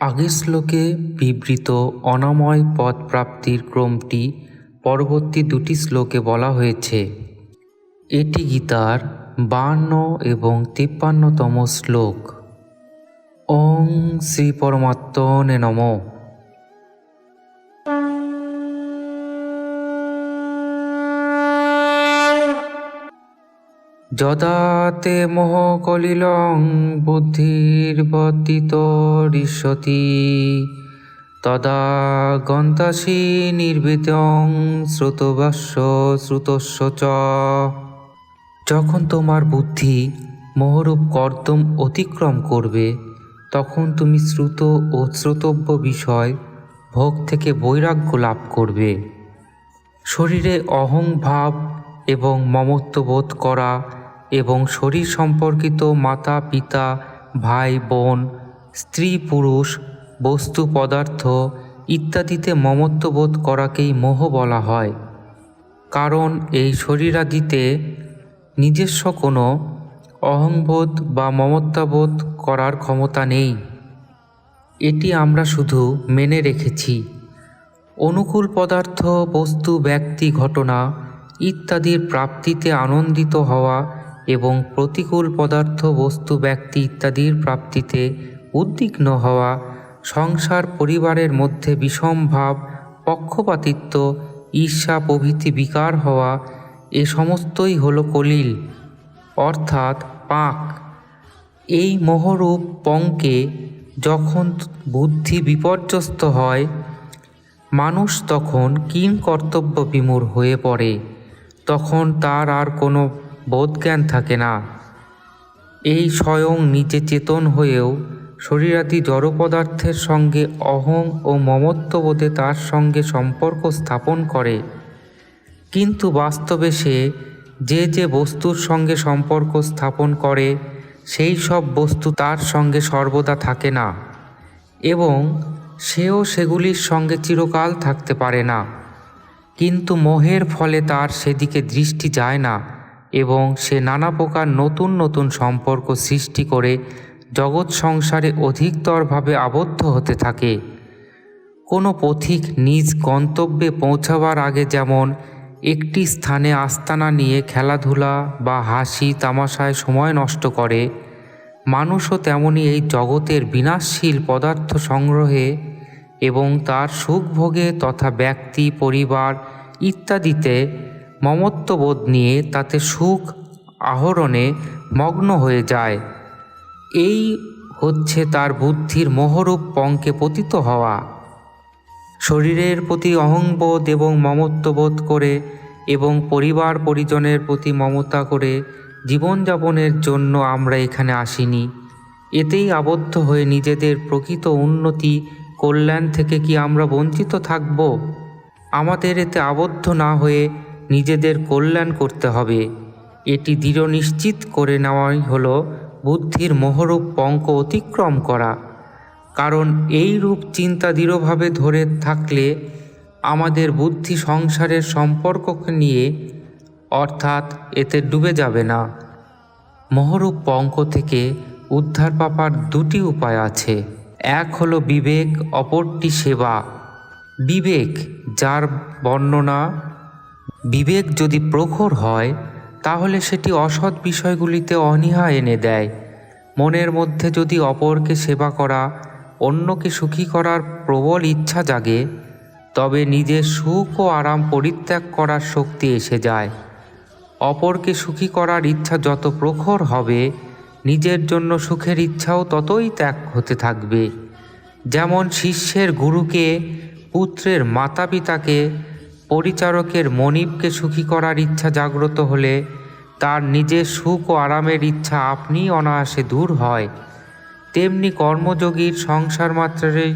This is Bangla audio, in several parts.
আগের শ্লোকে বিবৃত অনাময় পদ প্রাপ্তির ক্রমটি পরবর্তী দুটি শ্লোকে বলা হয়েছে। এটি গীতার বান্ন এবং তিপ্পান্নতম শ্লোক। ওং শ্রী পরমাত্মনে নম। যদা তে মোহ কলিলং বুদ্ধির্বর্তিতরিষ্যতি তদা গন্তাসি নির্বিতং শ্রুতবাস্য শ্রুতস্য চ। যখন তোমার বুদ্ধি মোহরূপ কর্দম অতিক্রম করবে, তখন তুমি শ্রুত ও শ্রোতব্য বিষয় ভোগ থেকে বৈরাগ্য লাভ করবে। শরীরে অহং ভাব এবং মমত্ব বোধ করা এবং শরীর সম্পর্কিত মাতা, পিতা, ভাই, বোন, স্ত্রী, পুরুষ, বস্তু, পদার্থ ইত্যাদিতে মমত্ব বোধ করাকেই মোহ বলা হয়। কারণ এই শরীরাদিতে নিজস্ব কোনো অহংবোধ বা মমত্বাবোধ করার ক্ষমতা নেই। এটি আমরা শুধু মেনে রেখেছি। অনুকূল পদার্থ, বস্তু, ব্যক্তি, ঘটনা ইত্যাদির প্রাপ্তিতে আনন্দিত হওয়া এবং প্রতিকূল পদার্থ, বস্তু, ব্যক্তি ইত্যাদির প্রাপ্তিতে উদ্বিগ্ন হওয়া, সংসার পরিবারের মধ্যে বিষম ভাব, পক্ষপাতিত্ব, ঈর্ষা প্রভৃতি বিকার হওয়া, এ সমস্তই হলো কলিল, অর্থাৎ পাক। এই মোহরূপ পঙ্কে যখন বুদ্ধি বিপর্যস্ত হয়, মানুষ তখন কিং কর্তব্য বিমূর হয়ে পড়ে। তখন তার আর কোনো বোধজ্ঞান থাকে না। এই স্বয়ং নিজে চেতন হয়েও শরীরাদি জড় পদার্থের সঙ্গে অহং ও মমত্ববোধে তার সঙ্গে সম্পর্ক স্থাপন করে। কিন্তু বাস্তবে সে যে যে বস্তুর সঙ্গে সম্পর্ক স্থাপন করে, সেই সব বস্তু তার সঙ্গে সর্বদা থাকে না এবং সেও সেগুলির সঙ্গে চিরকাল থাকতে পারে না। কিন্তু মোহের ফলে তার সেদিকে দৃষ্টি যায় না এবং সে নানা প্রকার নতুন নতুন সম্পর্ক সৃষ্টি করে জগৎ সংসারে অধিকতরভাবে আবদ্ধ হতে থাকে। কোনো পথিক নিজ গন্তব্যে পৌঁছাবার আগে যেমন একটি স্থানে আস্তানা নিয়ে খেলাধুলা বা হাসি তামাশায় সময় নষ্ট করে, মানুষও তেমনি এই জগতের বিনাশশীল পদার্থ সংগ্রহে এবং তার সুখভোগে তথা ব্যক্তি, পরিবার ইত্যাদিতে মমত্ববোধ নিয়ে তাতে সুখ আহরণে মগ্ন হয়ে যায়। এই হচ্ছে তার বুদ্ধির মোহরূপ পঙ্কে পতিত হওয়া। শরীরের প্রতি অহংবোধ এবং মমত্ববোধ করে এবং পরিবার পরিজনের প্রতি মমতা করে জীবনযাপনের জন্য আমরা এখানে আসিনি। এতেই আবদ্ধ হয়ে নিজেদের প্রকৃত উন্নতি কল্যাণ থেকে কি আমরা বঞ্চিত থাকব? আমাদের এতে আবদ্ধ না হয়ে নিজেদের কল্যাণ করতে হবে। এটি দৃঢ় নিশ্চিত করে নেওয়াই হল বুদ্ধির মোহরূপ পঙ্ক অতিক্রম করা। কারণ এই রূপ চিন্তা দৃঢ়ভাবে ধরে থাকলে আমাদের বুদ্ধি সংসারের সম্পর্ককে নিয়ে অর্থাৎ এতে ডুবে যাবে না। মোহরূপ পঙ্ক থেকে উদ্ধার পাবার দুটি উপায় আছে। এক হলো বিবেক, অপরটি সেবা। বিবেক যার বর্ণনা, বিবেক যদি প্রখর হয়, তাহলে সেটি অসৎ বিষয়গুলিতে অনীহা এনে দেয়। মনের মধ্যে যদি অপরকে সেবা করা, অন্যকে সুখী করার প্রবল ইচ্ছা জাগে, তবে নিজের সুখ ও আরাম পরিত্যাগ করার শক্তি এসে যায়। অপরকে সুখী করার ইচ্ছা যত প্রখর হবে নিজের জন্য সুখের ইচ্ছাও ততই ত্যাগ হতে থাকবে। যেমন শিষ্যের গুরুকে, পুত্রের মাতা পিতাকে পরিচারকের মনিবকে সুখী করার ইচ্ছা জাগ্রত হলে তার নিজের সুখ ও আরামের ইচ্ছা আপনিই অনায়াসে দূর হয়। তেমনি কর্মযোগীর সংসার মাত্রারে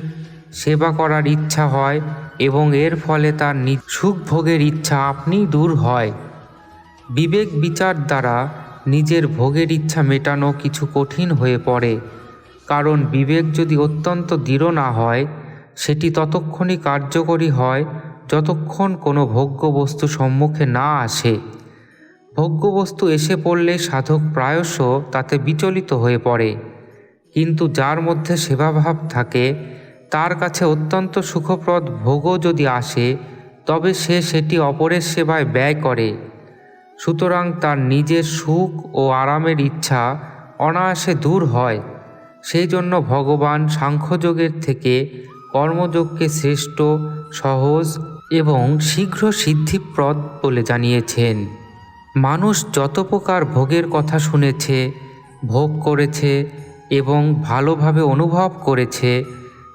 সেবা করার ইচ্ছা হয় এবং এর ফলে তার সুখ ভোগের ইচ্ছা আপনিই দূর হয়। বিবেক বিচার দ্বারা নিজের ভোগের ইচ্ছা মেটানো কিছু কঠিন হয়ে পড়ে। কারণ বিবেক যদি অত্যন্ত দৃঢ় না হয়, সেটি ততক্ষণই কার্যকরী হয় যতক্ষণ কোনো ভোগ্য বস্তু সম্মুখে না আসে। ভোগ্যবস্তু এসে পড়লে সাধক প্রায়শ তাতে বিচলিত হয়ে পড়ে। কিন্তু যার মধ্যে সেবাভাব থাকে, তার কাছে অত্যন্ত সুখপ্রদ ভোগও যদি আসে, তবে সে সেটি অপরের সেবায় ব্যয় করে। সুতরাং তার নিজের সুখ ও আরামের ইচ্ছা অনায়াসে দূর হয়। সেই জন্য ভগবান সাংখ্যযোগের থেকে কর্মযোগকে শ্রেষ্ঠ, সহজ এবং শীঘ্র সিদ্ধিপ্রদ বলে জানিয়েছেন। মানুষ যত প্রকার ভোগের কথা শুনেছে, ভোগ করেছে এবং ভালোভাবে অনুভব করেছে,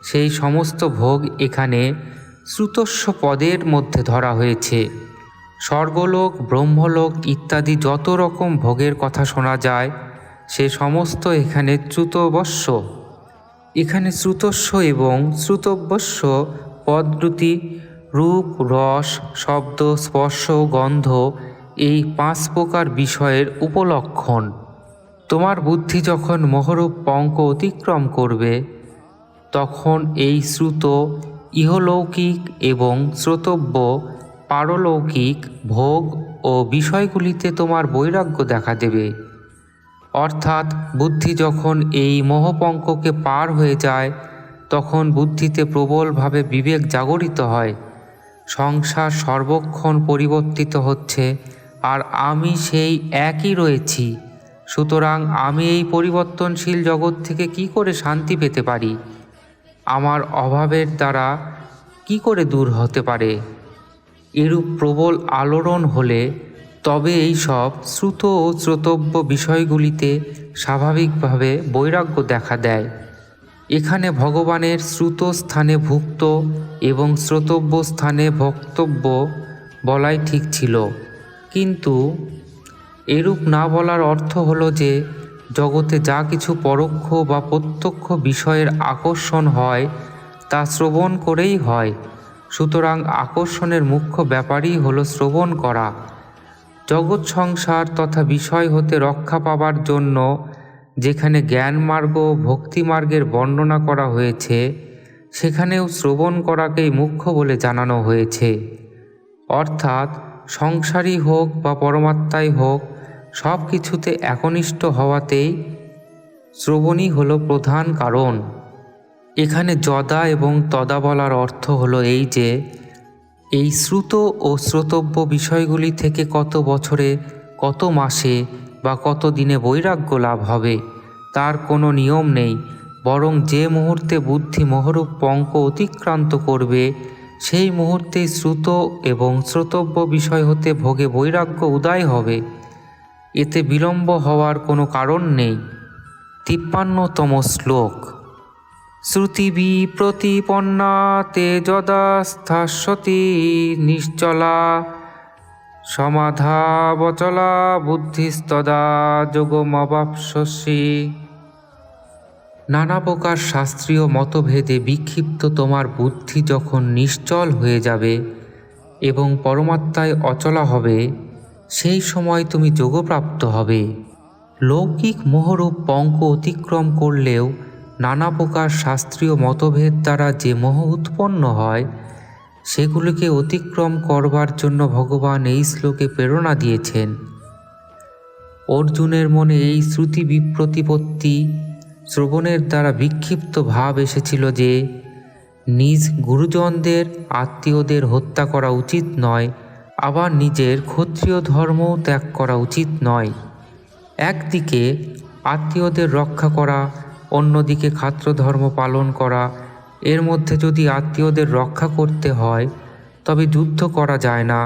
সেই সমস্ত ভোগ এখানে শ্রুতস্ব পদের মধ্যে ধরা হয়েছে। স্বর্গলোক, ব্রহ্মলোক ইত্যাদি যত রকম ভোগের কথা শোনা যায়, সে সমস্ত এখানে শ্রুতবস্য এখানে শ্রুতস্ব এবং শ্রুতবস্য পদ দুটি রূপ, রস, শব্দ, স্পর্শ, গন্ধ এই পাঁচ প্রকার বিষয়ের উপলক্ষণ। তোমার বুদ্ধি যখন মহরূপ পঙ্ক অতিক্রম করবে, তখন এই শ্রুত ইহলৌকিক এবং শ্রোতব্য পারলৌকিক ভোগ ও বিষয়গুলিতে তোমার বৈরাগ্য দেখা দেবে। অর্থাৎ বুদ্ধি যখন এই মোহপঙ্ককে পার হয়ে যায়, তখন বুদ্ধিতে প্রবলভাবে বিবেক জাগরিত হয়। সংসার সর্বক্ষণ পরিবর্তিত হচ্ছে, আর আমি সেই একই রয়েছি। সুতরাং আমি এই পরিবর্তনশীল জগৎ থেকে কি করে শান্তি পেতে পারি? আমার অভাবের দ্বারা কি করে দূর হতে পারে? এরূপ প্রবল আলোড়ন হলে তবে এই সব শ্রুত ও শ্রোতব্য বিষয়গুলিতে স্বাভাবিকভাবে বৈরাগ্য দেখা দেয়। এখানে ভগবানের শ্রুত স্থানে ভুক্ত এবং শ্রোতব্য স্থানে ভক্তব্য বলাই ঠিক ছিল। কিন্তু এরূপ না বলার অর্থ হলো যে জগতে যা কিছু পরোক্ষ বা প্রত্যক্ষ বিষয়ের আকর্ষণ হয় তা শ্রবণ করেই হয়। সুতরাং আকর্ষণের মুখ্য ব্যাপারই হলো শ্রবণ করা। জগৎ সংসার তথা বিষয় হতে রক্ষা পাবার জন্য যেখানে জ্ঞান মার্গ ভক্তি মার্গের বর্ণনা করা হয়েছে, সেখানেও শ্রবণ করাকেই মুখ্য বলে জানানো হয়েছে। অর্থাৎ সংসারই হোক বা পরমাত্মাই হোক সব কিছুতে একনিষ্ঠ হওয়াতেই শ্রবণই হলো প্রধান কারণ। এখানে যদা এবং তদা বলার অর্থ হলো এই যে, এই শ্রুত ও শ্রোতব্য বিষয়গুলি থেকে কত বছরে, কত মাসে বা কত দিনে বৈরাগ্য লাভ হবে, তার কোনো নিয়ম নেই, বরং যে মুহূর্তে বুদ্ধি মোহরূপ পঙ্ক অতিক্রান্ত করবে, সেই মুহূর্তেই শ্রুত এবং শ্রোতব্য বিষয় হতে ভোগে বৈরাগ্য উদয় হবে। এতে বিলম্ব হওয়ার কোনো কারণ নেই। তিপ্পান্নতম শ্লোক। শ্রুতিবি প্রতিপন্না তে নিশ্চলা, সমাধাবচলা বুদ্ধিস্তদা যোগমবাপসি নানা প্রকার শাস্ত্রীয় মতভেদে বিক্ষিপ্ত তোমার বুদ্ধি যখন নিশ্চল হয়ে যাবে এবং পরমাত্মায় অচলা হবে, সেই সময় তুমি যোগপ্রাপ্ত হবে। লৌকিক মোহরূপ পঙ্ক অতিক্রম করলেও নানা প্রকার শাস্ত্রীয় মতভেদ দ্বারা যে মোহ উৎপন্ন হয়, সেগুলিকে অতিক্রম করবার জন্য ভগবান এই শ্লোকে প্রেরণা দিয়েছেন। অর্জুনের মনে এই শ্রুতি বিপ্রতিপত্তি শ্রবণের দ্বারা বিক্ষিপ্ত ভাব এসেছিল যে, নিজ গুরুজনদের আত্মীয়দের হত্যা করা উচিত নয়, আবার নিজের ক্ষত্রিয় ধর্মও ত্যাগ করা উচিত নয়। একদিকে আত্মীয়দের রক্ষা করা অন্যদিকে খাত্র ধর্ম পালন করা, এর মধ্যে যদি আত্মীয়দের রক্ষা করতে হয়, তবে যুদ্ধ করা যায় না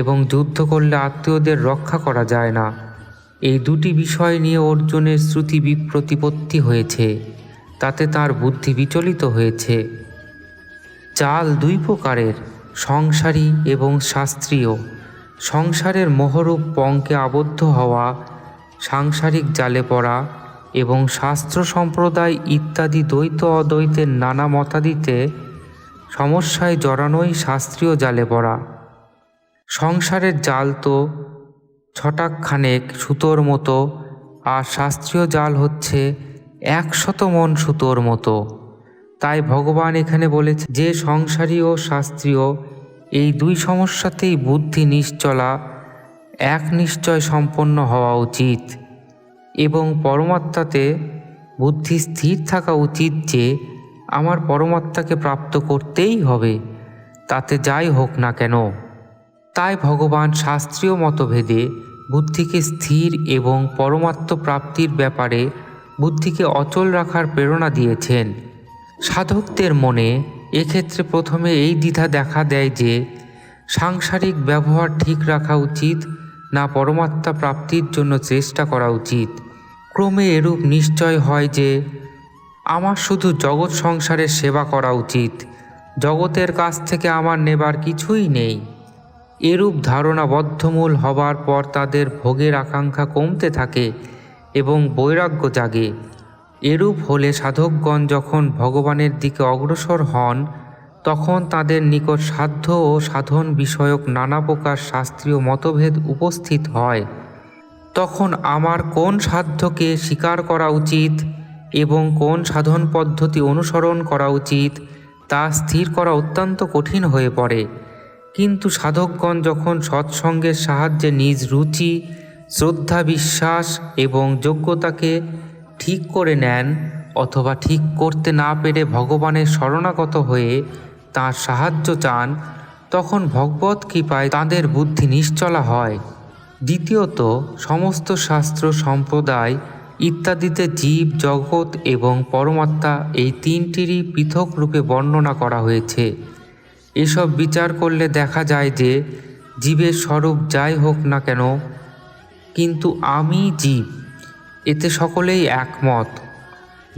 এবং যুদ্ধ করলে আত্মীয়দের রক্ষা করা যায় না। এই দুটি বিষয় নিয়ে অর্জুনের শ্রুতি বিপ্রতিপত্তি হয়েছে, তাতে তার বুদ্ধি বিচলিত হয়েছে। চাল দুই প্রকারের, সংসারী এবং শাস্ত্রীয়। সংসারের মোহরূপ পঙ্কে আবদ্ধ হওয়া, সাংসারিক জালে পড়া এবং শাস্ত্র সম্প্রদায় ইত্যাদি দ্বৈত অদ্বৈতের নানা মতাদিতে সমস্যায় জড়ানোই শাস্ত্রীয় জালে পড়া। সংসারের জাল তো ছটাকখানেক সুতোর মতো, আর শাস্ত্রীয় জাল হচ্ছে একশত মন সুতোর মতো। তাই ভগবান এখানে বলেছে, যে সংসারী ও শাস্ত্রীয়, এই দুই সমস্যাতেই বুদ্ধি নিশ্চলা, এক নিশ্চয় সম্পন্ন হওয়া উচিত। এবং পরমাত্মাতে বুদ্ধি স্থির থাকা উচিত যে আমার পরমাত্মাকে প্রাপ্ত করতেই হবে, তাতে যাই হোক না কেন। তাই ভগবান শাস্ত্রীয় মতভেদে বুদ্ধিকে স্থির এবং পরমাত্ম প্রাপ্তির ব্যাপারে বুদ্ধিকে অচল রাখার প্রেরণা দিয়েছেন। সাধকদের মনে এক্ষেত্রে প্রথমে এই দ্বিধা দেখা দেয় যে সাংসারিক ব্যবহার ঠিক রাখা উচিত না পরমাত্মা প্রাপ্তির জন্য চেষ্টা করা উচিত। ক্রমে এরূপ নিশ্চয় হয় যে, আমার শুধু জগৎ সংসারের সেবা করা উচিত। জগতের কাছ থেকে আমার নেবার কিছুই নেই। এরূপ ধারণা বদ্ধমূল হবার পর তাদের ভোগের আকাঙ্ক্ষা কমতে থাকে এবং বৈরাগ্য জাগে। এরূপ হলে সাধকগণ যখন ভগবানের দিকে অগ্রসর হন তখন তাদের নিকট সাধ্য ও সাধন বিষয়ক নানা প্রকার শাস্ত্রীয় মতভেদ উপস্থিত হয়। তখন আমার কোন সাধ্যকে স্বীকার করা উচিত এবং কোন সাধন পদ্ধতি অনুসরণ করা উচিত, তা স্থির করা অত্যন্ত কঠিন হয়ে পড়ে। কিন্তু সাধকগণ যখন সৎসঙ্গের সাহায্যে নিজ রুচি, শ্রদ্ধা বিশ্বাস এবং যোগ্যতাকে ঠিক করে নেন অথবা ঠিক করতে না পেরে ভগবানের শরণাগত হয়ে তাঁর সাহায্য চান, তখন ভগবত কৃপায় তাদের বুদ্ধি নিশ্চলা হয়। দ্বিতীয়ত, সমস্ত শাস্ত্র সম্প্রদায় ইত্যাদিতে জীব, জগৎ এবং পরমাত্মা এই তিনটিরই পৃথক রূপে বর্ণনা করা হয়েছে। এসব বিচার করলে দেখা যায় যে, জীবের স্বরূপ যাই হোক না কেন, কিন্তু আমি জীব, এতে সকলেই একমত।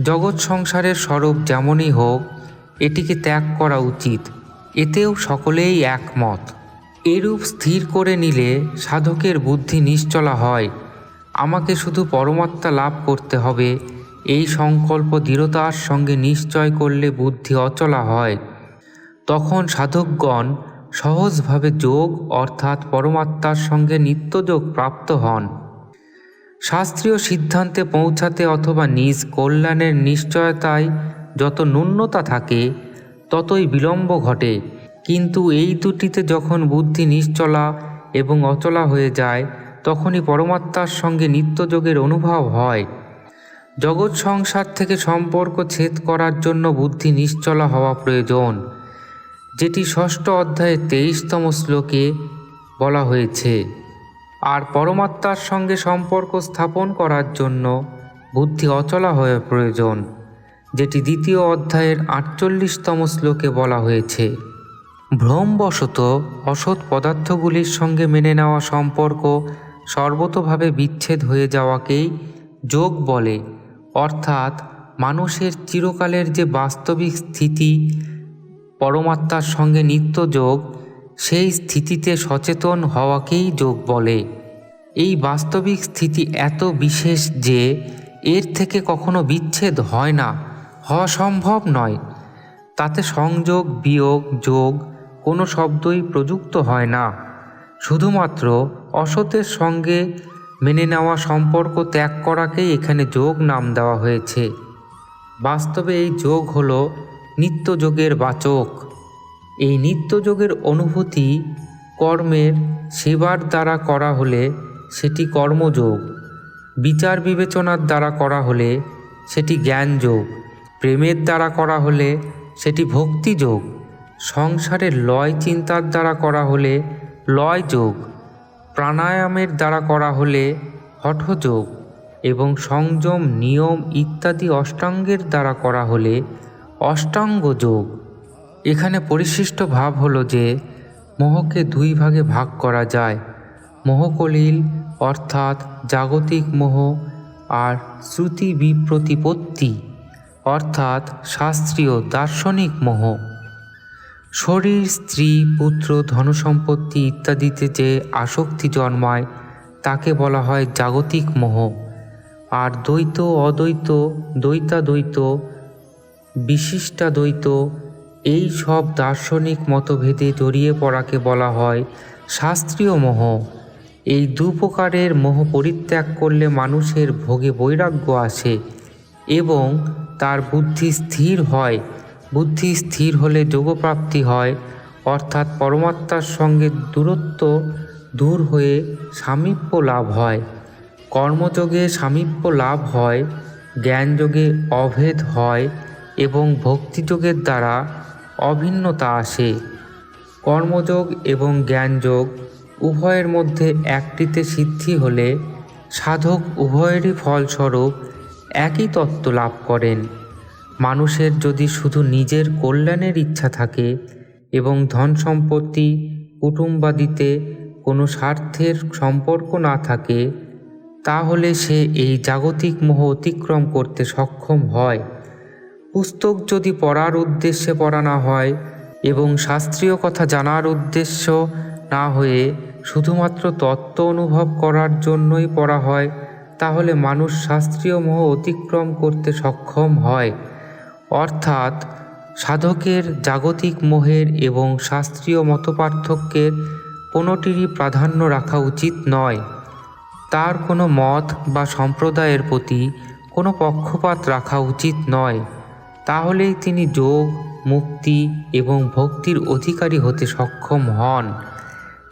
জগৎ সংসারের স্বরূপ যেমনই হোক এটিকে ত্যাগ করা উচিত। এতেও সকলেই একমত। এরূপ স্থির করে নিলে সাধকের বুদ্ধি নিশ্চলা হয়। আমাকে শুধু পরমাত্মা লাভ করতে হবে। এই সংকল্প দৃঢ়তার সঙ্গে নিশ্চয় করলে বুদ্ধি অচলা হয়। তখন সাধকগণ সহজভাবে যোগ অর্থাৎ পরমাত্মার সঙ্গে নিত্যযোগ প্রাপ্ত হন। শাস্ত্রীয় সিদ্ধান্তে পৌঁছাতে অথবা নিজ কল্যাণের নিশ্চয়তায় যত ন্যূনতা থাকে, ততই বিলম্ব ঘটে। কিন্তু এই দুটিতে যখন বুদ্ধি নিশ্চলা এবং অচলা হয়ে যায়, তখনই পরমাত্মার সঙ্গে নিত্যযোগের অনুভব হয়। জগৎ সংসার থেকে সম্পর্ক ছেদ করার জন্য বুদ্ধি নিশ্চলা হওয়া প্রয়োজন, যেটি ষষ্ঠ অধ্যায়ে তেইশতম শ্লোকে বলা হয়েছে। আর পরমাত্মার সঙ্গে সম্পর্ক স্থাপন করার জন্য বুদ্ধি অচলা হয়ে প্রয়োজন। যেটি দ্বিতীয় অধ্যায়ের আটচল্লিশতম শ্লোকে বলা হয়েছে, ভ্রমবশত অসৎ পদার্থগুলির সঙ্গে মেনে নেওয়া সম্পর্ক সর্বতভাবে বিচ্ছেদ হয়ে যাওয়াকেই যোগ বলে। অর্থাৎ মানুষের চিরকালের যে বাস্তবিক স্থিতি, পরমাত্মার সঙ্গে নিত্য যোগ, সেই স্থিতিতে সচেতন হওয়াকেই যোগ বলে। এই বাস্তবিক স্থিতি এত বিশেষ যে এর থেকে কখনো বিচ্ছেদ হয় না। হওয়া সম্ভব নয়। তাতে সংযোগ, বিয়োগ, যোগ কোনো শব্দই প্রযুক্ত হয় না। শুধুমাত্র অসতের সঙ্গে মেনে নেওয়া সম্পর্ক ত্যাগ করাকেই এখানে যোগ নাম দেওয়া হয়েছে। বাস্তবে এই যোগ হল নিত্যযোগের বাচক। এই নিত্যযোগের অনুভূতি কর্মের সেবার দ্বারা করা হলে সেটি কর্মযোগ। বিচার বিবেচনার দ্বারা করা হলে সেটি জ্ঞানযোগ। প্রেমের দ্বারা করা হলে সেটি ভক্তিযোগ সংসারের লয় চিন্তার দ্বারা করা হলে লয় যোগ, প্রাণায়ামের দ্বারা করা হলে হঠযোগ এবং সংযম, নিয়ম ইত্যাদি অষ্টাঙ্গের দ্বারা করা হলে অষ্টাঙ্গ যোগ। এখানে পরিশিষ্ট ভাব হলো যে মোহকে দুই ভাগে ভাগ করা যায়, মোহকলিল অর্থাৎ জাগতিক মোহ আর শ্রুতি বিপ্রতিপত্তি। অর্থাৎ শাস্ত্রীয় দার্শনিক মোহ। শরীর, স্ত্রী, পুত্র, ধনসম্পত্তি ইত্যাদিতে যে আসক্তি জন্মায়, তাকে বলা হয় জাগতিক মোহ। আর দ্বৈত, অদ্বৈত, দ্বৈতাদ্বৈত, বিশিষ্টাদ্বৈত, এই সব দার্শনিক মতভেদে জড়িয়ে পড়াকে বলা হয় শাস্ত্রীয় মোহ। এই দু প্রকারের মোহ পরিত্যাগ করলে মানুষের ভোগে বৈরাগ্য আসে এবং তার বুদ্ধি স্থির হয়। বুদ্ধি স্থির হলে যোগপ্রাপ্তি হয়, অর্থাৎ পরমাত্মার সঙ্গে দূরত্ব দূর হয়ে সামীপ্য লাভ হয়। কর্মযোগে সামীপ্য লাভ হয়, জ্ঞানযোগে অভেদ হয় এবং ভক্তিযোগের দ্বারা অভিন্নতা আসে। কর্মযোগ এবং জ্ঞানযোগ উভয়ের মধ্যে একটিতে সিদ্ধি হলে সাধক উভয়েরই ফলস্বরূপ একই তত্ত্ব লাভ করেন। মানুষের যদি শুধু নিজের কল্যাণের ইচ্ছা থাকে এবং ধন সম্পত্তি, কুটুম্বাদিতে কোনো স্বার্থের সম্পর্ক না থাকে, তাহলে সে এই জাগতিক মোহ অতিক্রম করতে সক্ষম হয়। পুস্তক যদি পড়ার উদ্দেশ্যে পড়া না হয় এবং শাস্ত্রীয় কথা জানার উদ্দেশ্য না হয়ে শুধুমাত্র তত্ত্ব অনুভব করার জন্যই পড়া হয় তাহলে মানুষ শাস্ত্রীয় মোহ অতিক্রম করতে সক্ষম হয়। অর্থাৎ সাধকের জাগতিক মোহের এবং শাস্ত্রীয় মতপার্থক্যের কোনোটিরই প্রাধান্য রাখা উচিত নয়। তার কোনো মত বা সম্প্রদায়ের প্রতি কোনো পক্ষপাত রাখা উচিত নয়। তাহলেই তিনি যোগ, মুক্তি এবং ভক্তির অধিকারী হতে সক্ষম হন।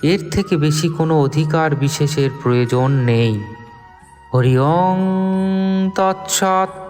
এর থেকে বেশি কোনো অধিকার বিশেষের প্রয়োজন নেই। হরি ওং তৎসৎ।